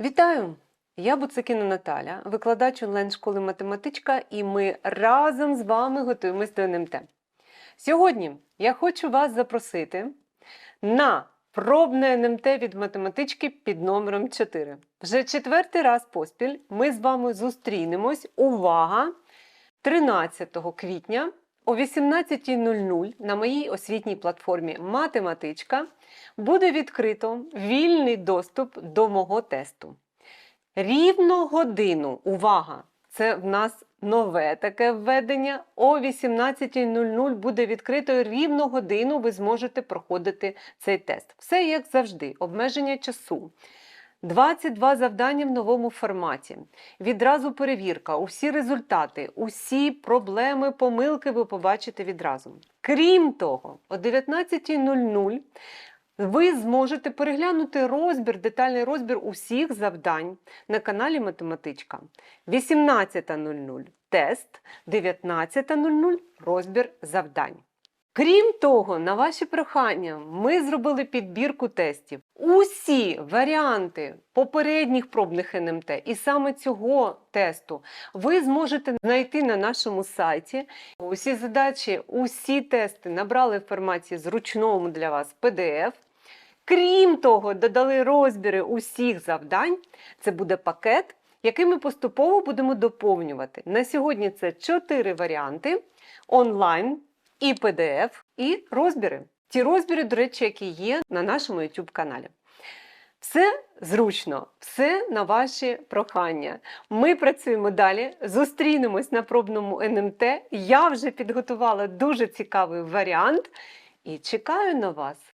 Вітаю! Я Буцикіна Наталя, викладач онлайн-школи математичка, і ми разом з вами готуємось до НМТ. Сьогодні я хочу вас запросити на пробне НМТ від математички під номером 4. Вже четвертий раз поспіль ми з вами зустрінемось. Увага! 13 квітня о 18.00 на моїй освітній платформі Математичка буде відкрито вільний доступ до мого тесту. Рівно годину, увага! Це в нас нове таке введення. О 18.00 буде відкрито рівно годину. Ви зможете проходити цей тест. Все як завжди, обмеження часу. 22 завдання в новому форматі. Відразу перевірка, усі результати, усі проблеми, помилки ви побачите відразу. Крім того, о 19.00 ви зможете переглянути розбір, детальний розбір усіх завдань на каналі Математичка. 18.00 тест, 19.00 розбір завдань. Крім того, на ваші прохання ми зробили підбірку тестів. Усі варіанти попередніх пробних НМТ і саме цього тесту ви зможете знайти на нашому сайті. Усі задачі, усі тести набрали в форматі зручному для вас PDF. Крім того, додали розбіри усіх завдань. Це буде пакет, який ми поступово будемо доповнювати. На сьогодні це чотири варіанти онлайн і PDF, і розбіри. Ті розбіри, до речі, які є на нашому YouTube каналі. Все зручно, все на ваші прохання. Ми працюємо далі, зустрінемось на пробному НМТ. Я вже підготувала дуже цікавий варіант і чекаю на вас.